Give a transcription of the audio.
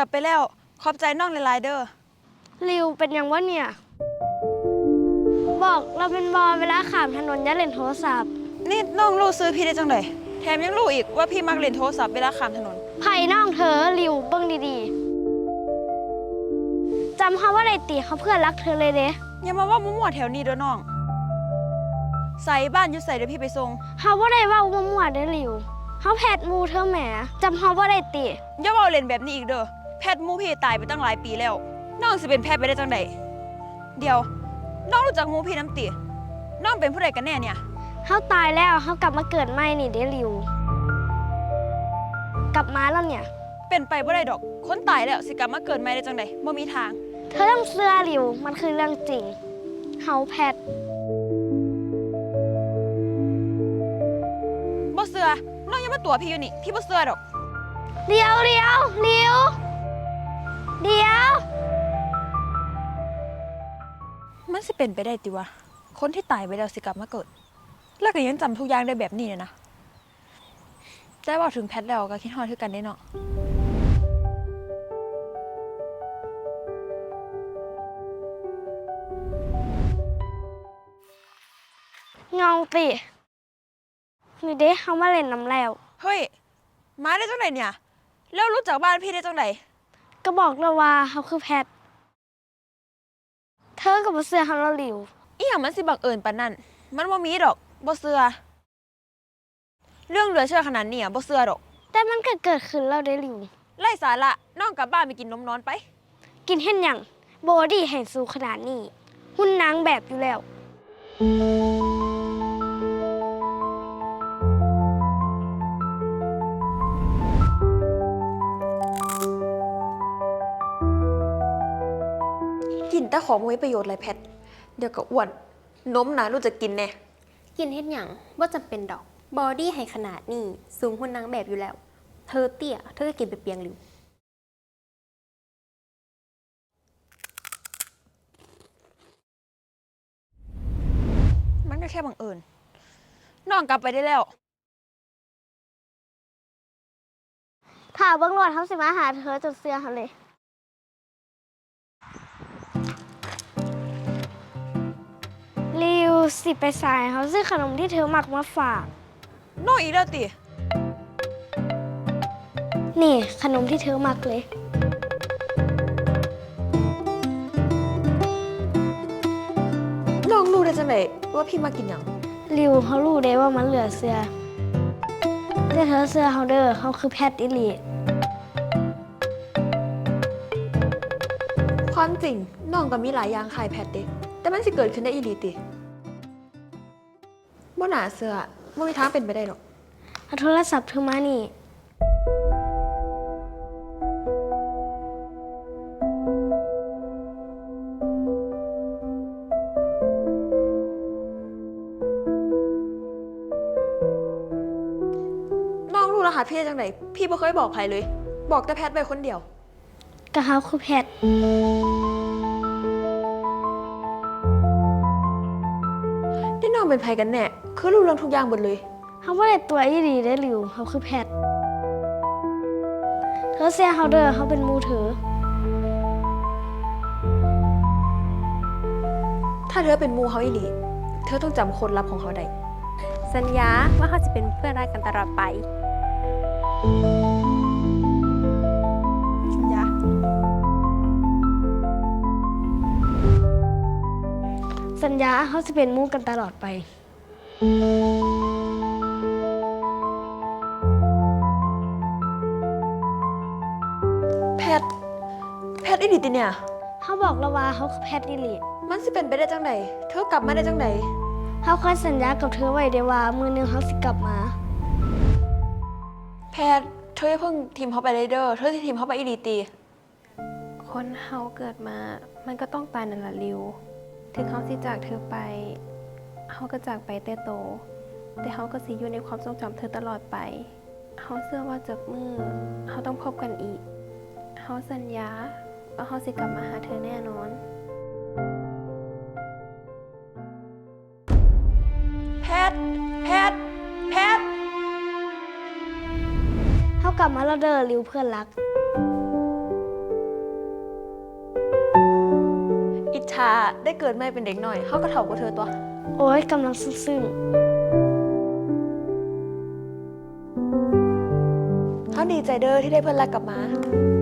กือบไปแล้ว ขอบใจน้องหลายๆเด้อริวเป็นยังวะเนี่ย บอกเราเป็นบอเวลาขามถนนอย่าเล่นโทรศัพท์นี่น้องรู้ซื้อพี่ได้จังไดแถมยังรู้อีกว่าพี่มักเล่นโทรศัพท์เวลาข้ามถนน ไผ่น้องเธอริวเบิ่งดีๆจำเขาว่าไรตีเขาเพื่อนรักเธอเลยเด้อย่ามาว่ามั่วๆแถวนี้เด้อน้อง ใส่บ้านอยู่ใส่เดี๋ยวพี่ไปส่งเขาว่าไรว่ามั่วๆเด้อริวเขาแพทมูเธอแหมจำเขาว่าไรตีอย่าว่าเล่นแบบนี้อีกเด้อ แพทย์หมูพี่ตายไปตั้งหลายปีแล้ว น้องสิเป็นแพทย์ไปได้จังไดเดี๋ยว น้องรู้จักหมูพี่น้ำติ น้องเป็นผู้ใดกันแน่เนี่ยเขาตายแล้วเขากลับมาเกิดใหม่นี่เด้อริว กลับมาแล้วเนี่ย เป็นไปบ่ได้ดอก คนตายแล้วสิกลับมาเกิดใหม่ได้จังไดบ่มีทาง เธอต้องเชื่อริว มันคือเรื่องจริงเขาแพทบ่เสือน้องอยังมาตัวพี่อยู่นี่ พี่บ่เสือดอก เดียวเดียวเดียว เดียว มันสิเป็นไปได้ติวะ คนที่ตายไปแล้วสิกลับมาเกิด แล้วก็ยังจำทุกอย่างได้แบบนี้เนี่ยนะ แต่บอกถึงแพทย์แล้วก็คิดฮอดคือกันได้เนาะ เงาตินี่เด้เขามาเล่นน้ำแล้ว เฮ้ย มาได้จังไหนเนี่ย แล้วรู้จักบ้านพี่ได้จังไหน ก็บอกเราว่าเขาคือแพท เธอกับเสื้อเขาเราหลิว อีหยังมันสิบังเอิญปานนั้นมันบ่มีดอกบ่เสือ เรื่องเหลือเชื่อขนาดนี้อะบ่เสือดอกแต่มันก็เกิดขึ้นเราได้หลิว ไล่สาระน้องกลับบ้านไปกินนมนอนไป กินเห็นหยังโบดี้แห่งสูขนาดนี้ หุ่นนางแบบอยู่แล้ว แต่ของบ่มีประโยชน์อะไรแพท เดี๋ยวก็อ้วนนมนะรู้จะกินแน่กินเฮ็ดหยังว่าจำเป็นดอก บอดี้ให้ขนาดนี้สูงหุ่นนางแบบอยู่แล้ว เธอเตี้ย เธอก็กินไปเปียงหลิวมันก็แค่บังเอิญน้องกลับไปได้แล้ว ถ้าเบื้องหลวดเขาสิมาหาเธอจนเสื้อเขาเลย สิไปสายเขาซื้อขนมที่เธอหมักมาฝาก น้องอีกแล้วตินี่ขนมที่เธอหมักเลย น้องรู้ได้จังไหนว่าพี่มากินหยังริวเขารู้ได้ว่ามันเหลือเสื้อแต่เธอเสื้อเขาเด้อเขาคือแพทย์อิลีความจริงน้องก็มีหลายอย่างขายแพทเด้แต่มันสิเกิดขึ้นได้อีหลีติบ่ หนาเสือบ่มีทางเป็นไปได้หรอกเอาโทรศัพท์เธอมานี่ น้องรู้รหัสพี่ได้จังไหน พี่บ่เคยบอกใครเลย บอกแต่แพทไปคนเดียวก็เขาคือแพทย์ เป็นไผกันแน่ คือรู้เรื่องทุกอย่างหมดเลย เขาไม่ได้ตัวอีหลีได้ริวเขาคือแพทย์เธอเสื้อเขาเด้อเขาเป็นหมูเธอ ถ้าเธอเป็นหมูเขาอีหลีเธอต้องจำคนลับของเขาได้ สัญญาว่าเขาจะเป็นเพื่อนรักกันตลอดไป ญญาเขาจะเป็นหมูกันตลอดไป แพทแพทอีหลีติเนี่ย เขาบอกเราว่าเขาคือแพทย์อีหลีมันสิเป็นไปได้จังไหนเธอกลับมาได้จังไหนเขาเคยสัญญากับเธอไว้ได้ว่ามือหนึงเขาสิกลับมา แพทเธออย่าเพิ่งทีมเขาไปเลยเด้อเธอที่ทีมเขาไปอีหลีตีคนเฮาเกิดมา มันก็ต้องตายนั่นแหละลิว ถึงเขาสิจากเธอไปเฮาก็จากไปแต่โต แต่เฮาก็สิอยู่ในความทรงจำเธอตลอดไปเฮาเชื่อว่าจากมือเฮาต้องพบกันอีกเฮาสัญญาว่าเฮาสิกลับมาหาเธอแน่นอนแพทแพทแพทเขากลับมาแล้วเด้อริวเพื่อนรัก อิจฉาได้เกิดไม่เป็นเด็กหน่อยเขาก็เท่ากว่าเธอตัว โอ้ยกำลังซึ้งเขาดีใจเด้อที่ได้เพื่อนรักกลับมาๆ